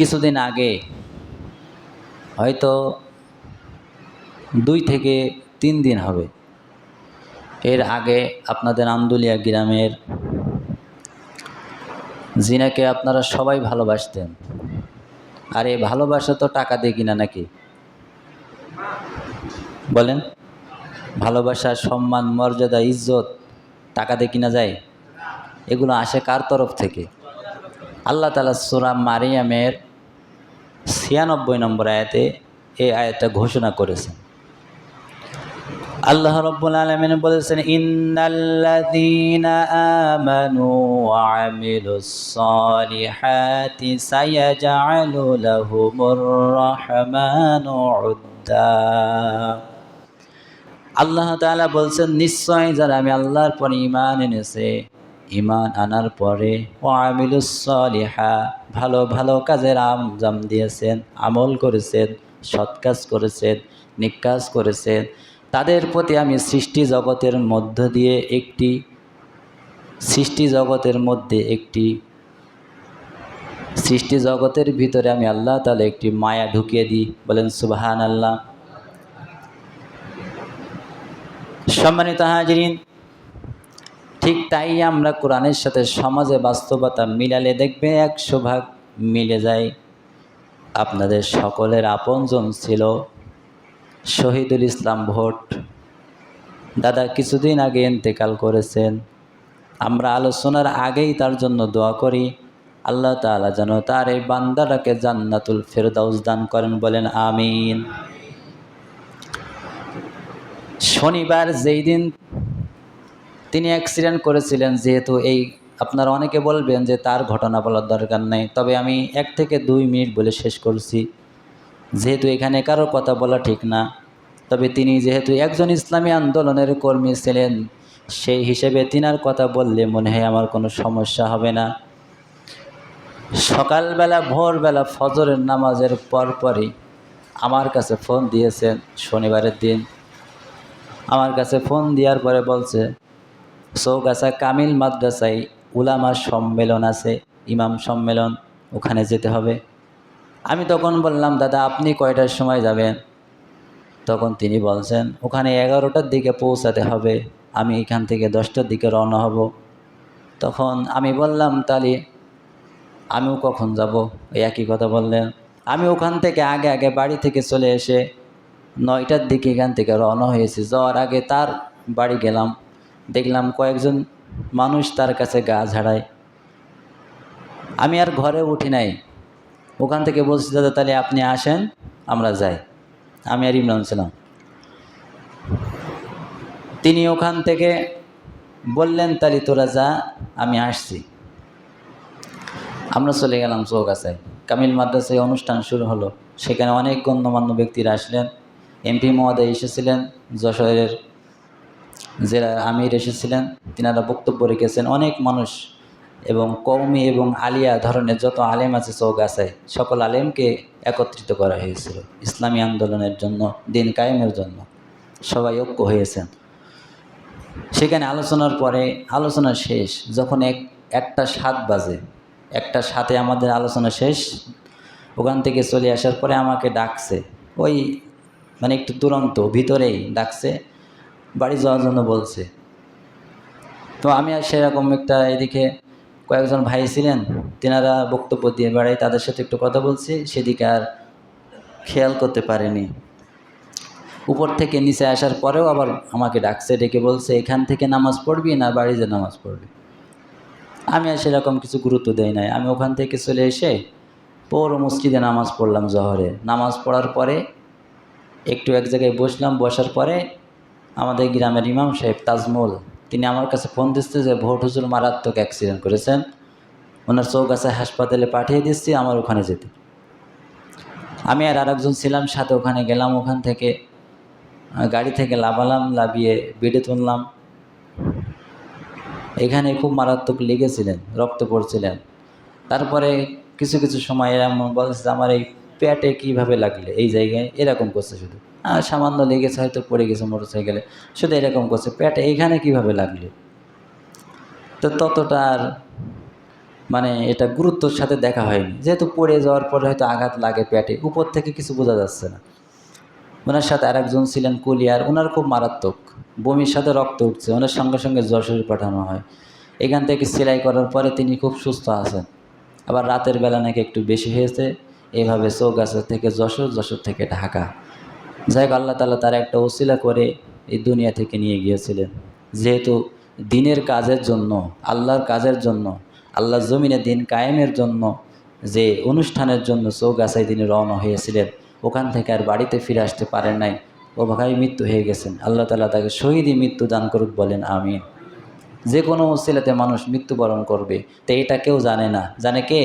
কিছুদিন আগে হয়তো দুই থেকে তিন দিন হবে। এর আগে আপনাদের আন্দুলিয়া গ্রামের জিনাকে আপনারা সবাই ভালোবাসতেন। আর এই ভালোবাসা তো টাকা দিয়ে কিনা নাকি? বলেন, ভালোবাসা, সম্মান, মর্যাদা, ইজ্জত টাকা দিয়ে কিনা যায়? এগুলো আসে কার তরফ থেকে? আল্লাহ তালা সুরা মারিয়ামের ছিয়ানব্বই নম্বর আয়াতে এই আয়াতটা ঘোষণা করেছেন। আল্লাহ রব্বুল আলমিন বলেছেন আল্লাহ তাআলা বলছেন, নিশ্চয় যারা আমি আল্লাহর পরে ঈমান এনেছে ঈমান আনার পরে ও আমিলুস সালিহা ভালো ভালো কাজের আমজাম দিয়েছেন, আমল করেছেন, সৎ কাজ করেছেন নিকাজ করেছেন। তাদের প্রতি আমি সৃষ্টি জগতের মধ্য দিয়ে একটি, সৃষ্টি জগতের মধ্যে একটি, সৃষ্টি জগতের ভিতরে আমি আল্লাহ তালে একটি মায়া ঢুকিয়ে দিই। বলেন সুবাহান আল্লাহ সম্মানিত হাজরিন ঠিক তাই আমরা কোরআনের সাথে সমাজে বাস্তবতা মিলালে দেখবে একশো ভাগ মিলে যায়। আপনাদের সকলের আপনজন ছিল শহীদুল ইসলাম ভোট। দাদা কিছুদিন আগে ইন্তেকাল করেছেন। আমরা আলোচনার আগেই তার জন্য দোয়া করি। আল্লাহ তাআলা যেন তার এই বান্দাটাকে জান্নাতুল ফেরদাউস দান করেন বলেন, আমিন। শনিবার যেই দিন তিনি অ্যাক্সিডেন্ট করেছিলেন যেহেতু এই আপনারা অনেকে বলবেন যে তার ঘটনা বলার দরকার নেই। তবে আমি এক থেকে দুই মিনিট বলে শেষ করছি। যেহেতু এখানে কারও কথা বলা ঠিক না, তবে তিনি যেহেতু একজন ইসলামী আন্দোলনের কর্মী ছিলেন, সেই হিসেবে তিনার কথা বললে মনে হয় আমার কোনো সমস্যা হবে না। সকালবেলা, ভোরবেলা ফজরের নামাজের পরপরই আমার কাছে ফোন দিয়েছেন শনিবারের দিন। আমার কাছে ফোন দেওয়ার পরে বলছে চৌগাছা কামিল মাদ্রাসায় উলামা সম্মেলন আছে, ইমাম সম্মেলন, ওখানে যেতে হবে। আমি তখন বললাম, দাদা, আপনি কয়টার সময় যাবেন? তখন তিনি বলছেন, ওখানে এগারোটার দিকে পৌঁছাতে হবে, আমি এখান থেকে দশটার দিকে রওনা হব। তখন আমি বললাম, তাহলে আমিও কখন যাব? ওই একই কথা বললেন। আমি ওখান থেকে আগে আগে বাড়ি থেকে চলে এসে নয়টার দিকে এখান থেকে রওনা হয়েছি। যাওয়ার আগে তার বাড়ি গেলাম। দেখলাম কয়েকজন মানুষ তার কাছে গা ঝাড়ায়। আমি আর ঘরে উঠি নাই। ওখান থেকে বলছি, দাদা, তাহলে আপনি আসেন, আমরা যাই। আমি আর ইমরান ছিলাম। তিনি ওখান থেকে বললেন, তাহলে তোরা যা, আমি আসছি। আমরা চলে গেলাম চৌকাছায়। কামিল মাদ্রাসায় অনুষ্ঠান শুরু হলো। সেখানে অনেক গণ্যমান্য ব্যক্তিরা আসলেন। এমপি মহোদয় এসেছিলেন, যশোরের জেলা আমির এসেছিলেন, তিনারা বক্তব্য রেখেছেন। অনেক মানুষ এবং কৌমি এবং আলিয়া ধরনের যত আলেম আছে চৌগাছায় সকল আলেমকে একত্রিত করা হয়েছিল ইসলামী আন্দোলনের জন্য, দিন কায়েমের জন্য। সবাই ঐক্য হয়েছেন। সেখানে আলোচনার পরে, আলোচনা শেষ, যখন এক, একটা সাত বাজে, একটা সাথে আমাদের আলোচনা শেষ, ওখান থেকে চলে আসার পরে আমাকে ডাকছে। ওই মানে একটু দুরন্ত, ভিতরেই ডাকছে বাড়ি যাওয়ার জন্য বলছে। তো আমি আর সেরকম একটা এদিকে কয়েকজন ভাই ছিলেন, তেনারা বক্তব্য দিয়ে বেড়াই তাদের সাথে একটু কথা বলছি, সেদিকে আর খেয়াল করতে পারেনি। উপর থেকে নিচে আসার পরেও আবার আমাকে ডাকছে, ডেকে বলছে, এখান থেকে নামাজ পড়বি না বাড়িতে নামাজ পড়বি? আমি আর সেরকম কিছু গুরুত্ব দেই নাই। আমি ওখান থেকে চলে এসে পৌর মসজিদে নামাজ পড়লাম জহরে। নামাজ পড়ার পরে একটু এক জায়গায় বসলাম, বসার পরে আমাদের গ্রামের ইমাম সাহেব তাজমল, তিনি আমার কাছে ফোন দিচ্ছে যে ভোট হুজুর মারাত্মক অ্যাক্সিডেন্ট করেছেন। ওনার চৌগাছা হাসপাতালে পাঠিয়ে দিচ্ছি, আমার ওখানে যেতে। আমি আর আরেকজন ছিলাম, সাথে ওখানে গেলাম, ওখান থেকে গাড়ি থেকে লাভালাম, লাভিয়ে বেডে তুললাম। এখানে খুব মারাত্মক লেগেছিলেন, রক্ত পড়ছিলেন। তারপরে কিছু কিছু সময় এরকম বলছে আমার এই পেটে কীভাবে লাগলে? এই জায়গায় এরকম করছে শুধু। সামান্য লেগেছে, হয়তো পড়ে গেছে মোটর সাইকেলে শুধু এরকম করছে। পেটে এইখানে কীভাবে লাগলে? তো ততটা আর মানে এটা গুরুত্বর সাথে দেখা হয়নি। যেহেতু পড়ে যাওয়ার পরে হয়তো আঘাত লাগে প্যাটে, উপর থেকে কিছু বোঝা যাচ্ছে না। ওনার সাথে আরেকজন ছিলেন কুলিয়ার ওনার খুব মারাত্মক। বমির সাথে রক্ত উঠছে, ওনার সঙ্গে সঙ্গে যশোরে পাঠানো হয়। এখান থেকে সেলাই করার পরে তিনি খুব সুস্থ আছেন। আবার রাতের বেলা নাকি একটু বেশি হয়েছে। এভাবে চৌগাছা থেকে যশোর যশোর থেকে ঢাকা। যাই হোক, আল্লাহ তালা তার একটা ওসিলা করে এই দুনিয়া থেকে নিয়ে গিয়েছিলেন। যেহেতু দিনের কাজের জন্য, আল্লাহর কাজের জন্য, আল্লাহর জমিনে দিন কায়েমের জন্য যে অনুষ্ঠানের জন্য চৌগাছায় তিনি রওনা হয়েছিলেন, ওখান থেকে আর বাড়িতে ফিরে আসতে পারেন নাই। ও ভাই মৃত্যু হয়ে গেছেন। আল্লাহ তালা তাকে শহীদই মৃত্যু দান করুক বলেন আমি যে কোনো ছেলেতে মানুষ মৃত্যুবরণ করবে, তো এটা কেউ জানে না। জানে কে?